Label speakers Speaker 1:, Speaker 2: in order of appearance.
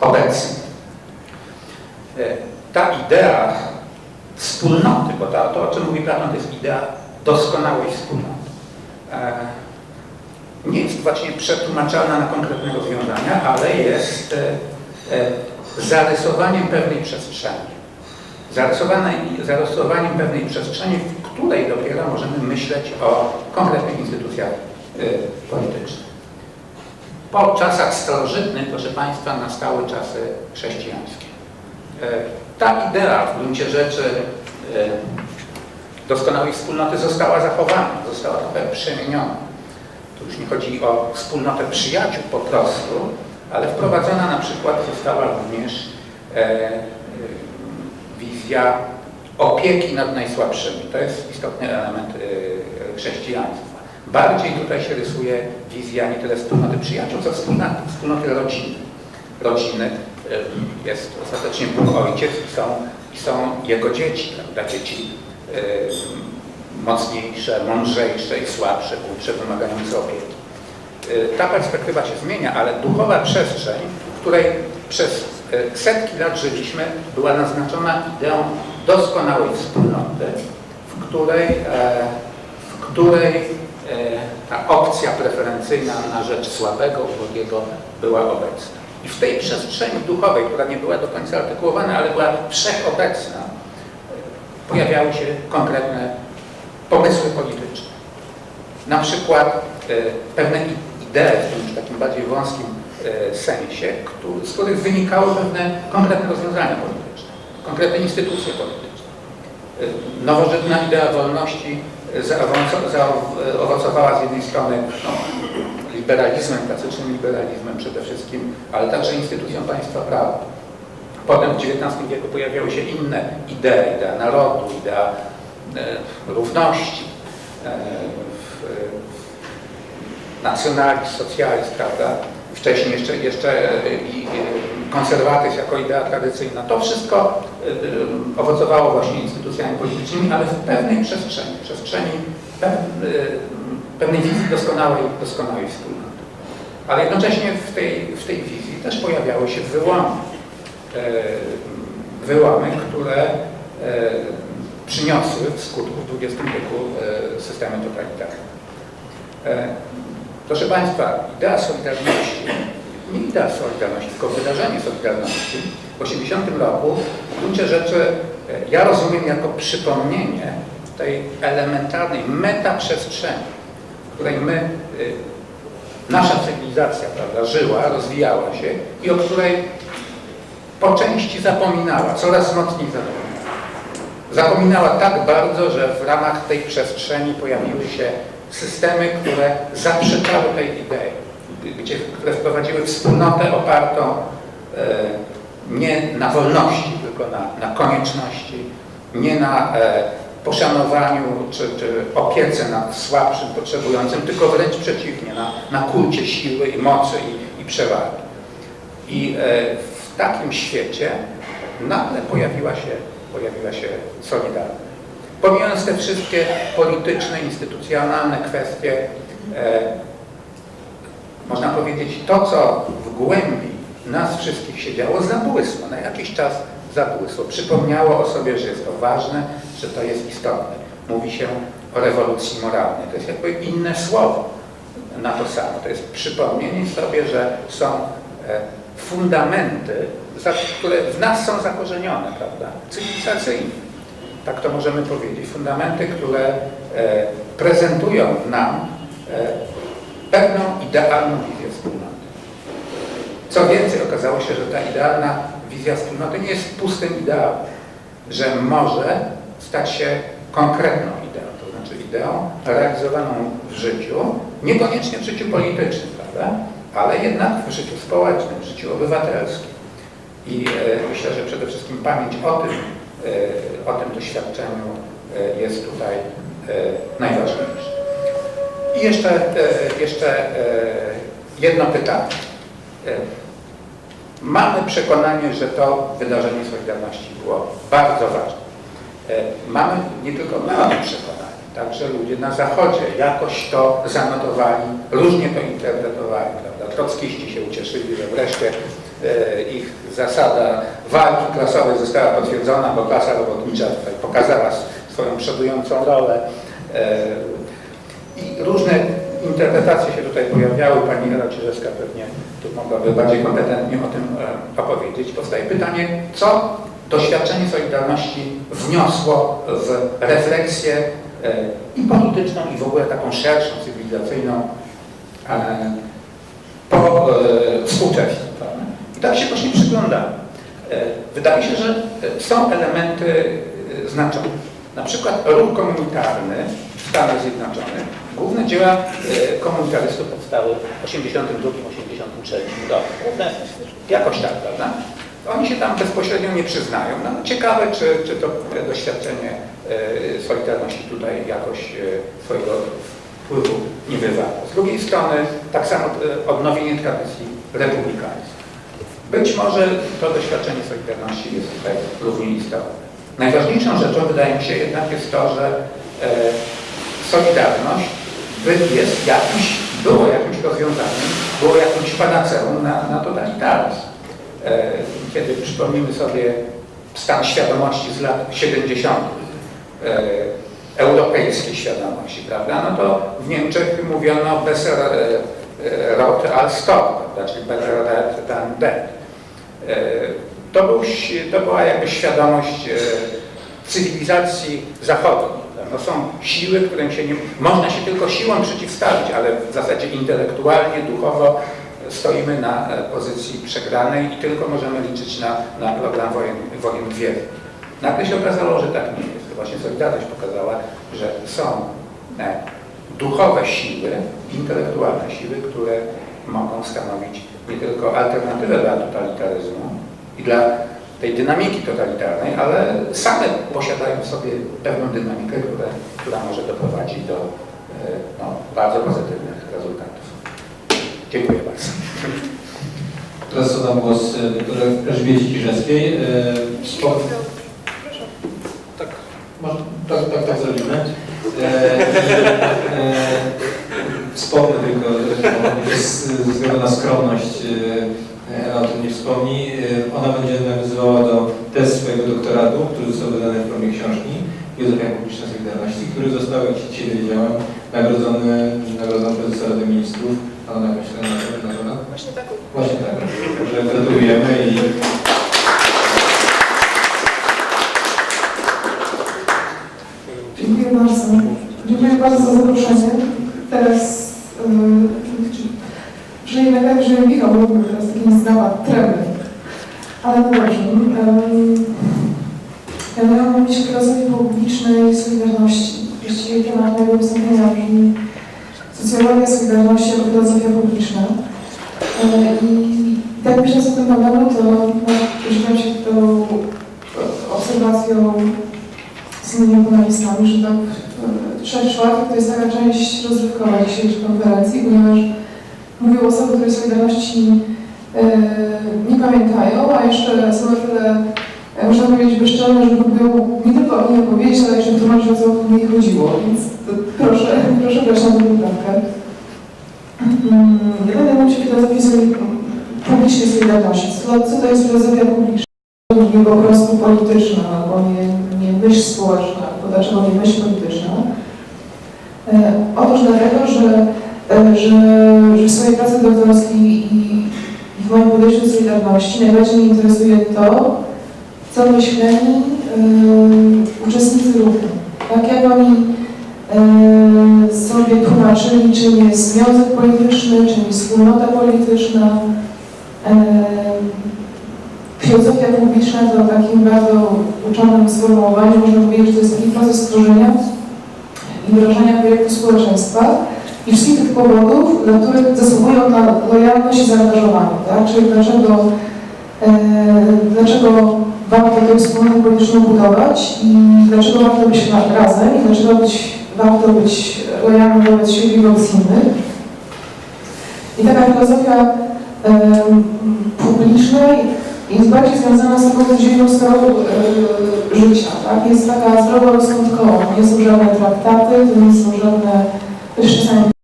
Speaker 1: obecny. E, Ta idea wspólnoty, bo to, to o czym mówi Platon, to jest idea doskonałej wspólnoty. E, Nie jest właśnie przetłumaczalna na konkretne rozwiązania, ale jest e, zarysowaniem pewnej przestrzeni. Zarysowaniem pewnej przestrzeni, w której dopiero możemy myśleć o konkretnych instytucjach politycznych. Po czasach starożytnych, proszę Państwa, nastały czasy chrześcijańskie. E, Ta idea w gruncie rzeczy e, doskonałej wspólnoty została zachowana, została trochę przemieniona. Tu już nie chodzi o wspólnotę przyjaciół po prostu, ale wprowadzona na przykład została również e, wizja opieki nad najsłabszymi. To jest istotny element chrześcijaństwa. Bardziej tutaj się rysuje wizja nie tyle wspólnoty przyjaciół, co wspólnoty, wspólnoty rodziny. Rodziny jest ostatecznie Bóg Ojciec i są, i są Jego dzieci, prawda? Dzieci e, mocniejsze, mądrzejsze i słabsze, głupsze, wymagające opieki. E, Ta perspektywa się zmienia, ale duchowa przestrzeń, w której przez e, setki lat żyliśmy, była naznaczona ideą doskonałej wspólnoty, w której, e, w której ta opcja preferencyjna na rzecz słabego, ubogiego była obecna. I w tej przestrzeni duchowej, która nie była do końca artykułowana, ale była wszechobecna, pojawiały się konkretne pomysły polityczne. Na przykład e, pewne idee w tym takim bardziej wąskim e, sensie, z których wynikały pewne konkretne rozwiązania polityczne, konkretne instytucje polityczne. E, Nowożytna idea wolności e, zaowocowała z jednej strony no, liberalizmem, klasycznym liberalizmem przede wszystkim, ale także instytucją państwa prawa. Potem w XIX wieku pojawiały się inne idee, idea narodu, idea e, równości, e, w- nacjonalizm, socjalizm, prawda? Wcześniej jeszcze, jeszcze e, i e, konserwatyzm jako idea tradycyjna. To wszystko e, e, owocowało właśnie instytucjami politycznymi, ale w pewnej przestrzeni, przestrzeni e, pewnej wizji doskonałej, doskonałej wspólnoty. Ale jednocześnie w tej, w tej wizji też pojawiały się wyłamy. E, wyłamy, które e, przyniosły w skutku w XX wieku e, systemy totalitarne. Proszę Państwa, idea Solidarności, nie idea Solidarności, tylko wydarzenie Solidarności w 80 roku w gruncie rzeczy e, ja rozumiem jako przypomnienie tej elementarnej metaprzestrzeni, w której my, e, nasza cywilizacja prawda, żyła, rozwijała się i o której po części zapominała, coraz mocniej zapominała. Zapominała tak bardzo, że w ramach tej przestrzeni pojawiły się systemy, które zaprzeczały tej idei, gdzie, które wprowadziły wspólnotę opartą e, nie na wolności, tylko na, na konieczności, nie na e, poszanowaniu czy, czy opiece nad słabszym, potrzebującym, tylko wręcz przeciwnie, na, na kulcie siły i mocy i, i przewagi. I e, w takim świecie nagle pojawiła się, pojawiła się Solidarność. Pomijając te wszystkie polityczne, instytucjonalne kwestie, można powiedzieć, to co w głębi nas wszystkich się działo, zabłysło, na jakiś czas zabłysło. Przypomniało o sobie, że jest to ważne, że to jest istotne. Mówi się o rewolucji moralnej. To jest jakby inne słowo na to samo. To jest przypomnienie sobie, że są e, fundamenty, które w nas są zakorzenione, prawda? Cywilizacyjne. Tak to możemy powiedzieć. Fundamenty, które e, prezentują nam e, pewną idealną wizję wspólnoty. Co więcej, okazało się, że ta idealna wizja wspólnoty nie jest pustym ideałem, że może stać się konkretną ideą, to znaczy ideą realizowaną w życiu, niekoniecznie w życiu politycznym, prawda? ale jednak w życiu społecznym, w życiu obywatelskim. I e, myślę, że przede wszystkim pamięć o tym, e, o tym doświadczeniu e, jest tutaj e, najważniejsza. Jeszcze, e, jeszcze e, jedno pytanie. E, Mamy przekonanie, że to wydarzenie Solidarności było bardzo ważne. Mamy, nie tylko my mamy przekonanie, także ludzie na Zachodzie jakoś to zanotowali, różnie to interpretowali. Prawda? Trockiści się ucieszyli, że wreszcie ich zasada walki klasowej została potwierdzona, bo klasa robotnicza tutaj pokazała swoją przodującą rolę. I różne interpretacje się tutaj pojawiały. Pani Ewa Czyżewska pewnie tu mogłaby bardziej kompetentnie o tym e, opowiedzieć. Powstaje pytanie, co doświadczenie Solidarności wniosło w refleksję e, i polityczną, i w ogóle taką szerszą, cywilizacyjną e, po współczesnym. prawda? I tak się właśnie przyglądamy. Wydaje się, że są elementy znaczące. Na przykład ruch komunitarny w Stanach Zjednoczonych. Główne dzieła e, komunitarystów powstały w 82-83 roku. Jakoś tak, prawda? Oni się tam bezpośrednio nie przyznają. No, ciekawe, czy, czy to e, doświadczenie e, Solidarności tutaj jakoś swojego wpływu nie wywarło. Z drugiej strony tak samo odnowienie tradycji republikańskich. Być może to doświadczenie Solidarności jest tutaj równie istotne. Najważniejszą rzeczą wydaje mi się jednak jest to, że Solidarność jest jakimś, było jakimś rozwiązaniem, było jakimś panaceum na, na totalitaryzm. E, kiedy przypomnimy sobie stan świadomości z lat 70., e, europejskiej świadomości, prawda, no to w Niemczech mówiono besser e, rot als stop, prawda, czyli dead than dead. E, To, był, to była jakby świadomość cywilizacji zachodniej. No są siły, którym się nie... Można się tylko siłą przeciwstawić, ale w zasadzie intelektualnie, duchowo stoimy na e, pozycji przegranej i tylko możemy liczyć na, na program wojen, wojen gwiezdnych. Nagle się okazało, że tak nie jest. To właśnie Solidarność pokazała, że są e, duchowe siły, intelektualne siły, które mogą stanowić nie tylko alternatywę dla totalitaryzmu i dla tej dynamiki totalitarnej, ale same posiadają w sobie pewną dynamikę, która, która może doprowadzić do e, no, bardzo pozytywnych rezultatów. Dziękuję bardzo.
Speaker 2: Teraz oddam głos Elżbiecie Kirzewskiej. E, Spo... Tak, tak, tak, tak zrobimy. E, e, Wspomnę tylko, że ze względu na skromność e, o tym nie wspomni. E, Ona będzie nawiązywała do testu swojego doktoratu, który został wydany w formie książki Filozofia Publiczna Solidarności, który został, jak się dzisiaj dowiedziałem, nagrodzony nagrodą prezesa Rady Ministrów. Pana myślę na to, nagroda?
Speaker 3: Właśnie taką.
Speaker 2: Właśnie tak. Także gratulujemy i
Speaker 4: Dziękuję bardzo. Dziękuję bardzo za zaproszenie. Teraz yy, żyjemy tak, że Michał mówił teraz taki nieznawa tremy. Ale no dobrze. Ym, ja miałam mówić o filozofii publicznej Solidarności. Właściwie temat mojego wystąpienia brzmi socjologia Solidarności jako filozofia publiczna. Yy, I tak myśląc o tym modelu, to rzucam się tą obserwacją z innymi panelistami, że tak e, trzech czwartych to jest taka część rozrywkowa dzisiejszej konferencji, ponieważ mówią osoby, które Solidarności e, nie pamiętają, a jeszcze są na tyle, można powiedzieć, bezczelne, że próbują nie tylko o niej opowiedzieć, ale jeszcze tłumaczyć, o co niej chodziło. Więc to, proszę, proszę brać na to poprawkę. Mm, Ja będę mówić o filozofii publicznej Solidarności. Co, to jest filozofia publiczna? nie po prostu polityczna, albo nie, nie myśl społeczna, to dlaczego nie myśl polityczna? E, otóż dlatego, że, e, że, że w swojej pracy doktorskiej i w moim podejściu do Solidarności najbardziej mnie interesuje to, co myśleni e, uczestnicy ruchu. Tak jak oni e, sobie tłumaczyli, czym jest związek polityczny, czym jest wspólnota polityczna, e, Filozofia publiczna to takim bardzo uczonym sformułowaniu można powiedzieć, że to jest taki proces i wdrażania projektu społeczeństwa i wszystkich tych powodów, dla których zasługują na lojalność i zaangażowanie, tak? Czyli dlaczego, e, dlaczego warto tę wspólnotę polityczną budować i dlaczego warto być razem i dlaczego być, warto być lojalnym wobec siebie i wobec innych. I taka filozofia em, publicznej jest bardziej związana z taką codzienną sferą e, życia, tak? Jest taka zdroworozsądkowa, nie są żadne traktaty, to nie są żadne, też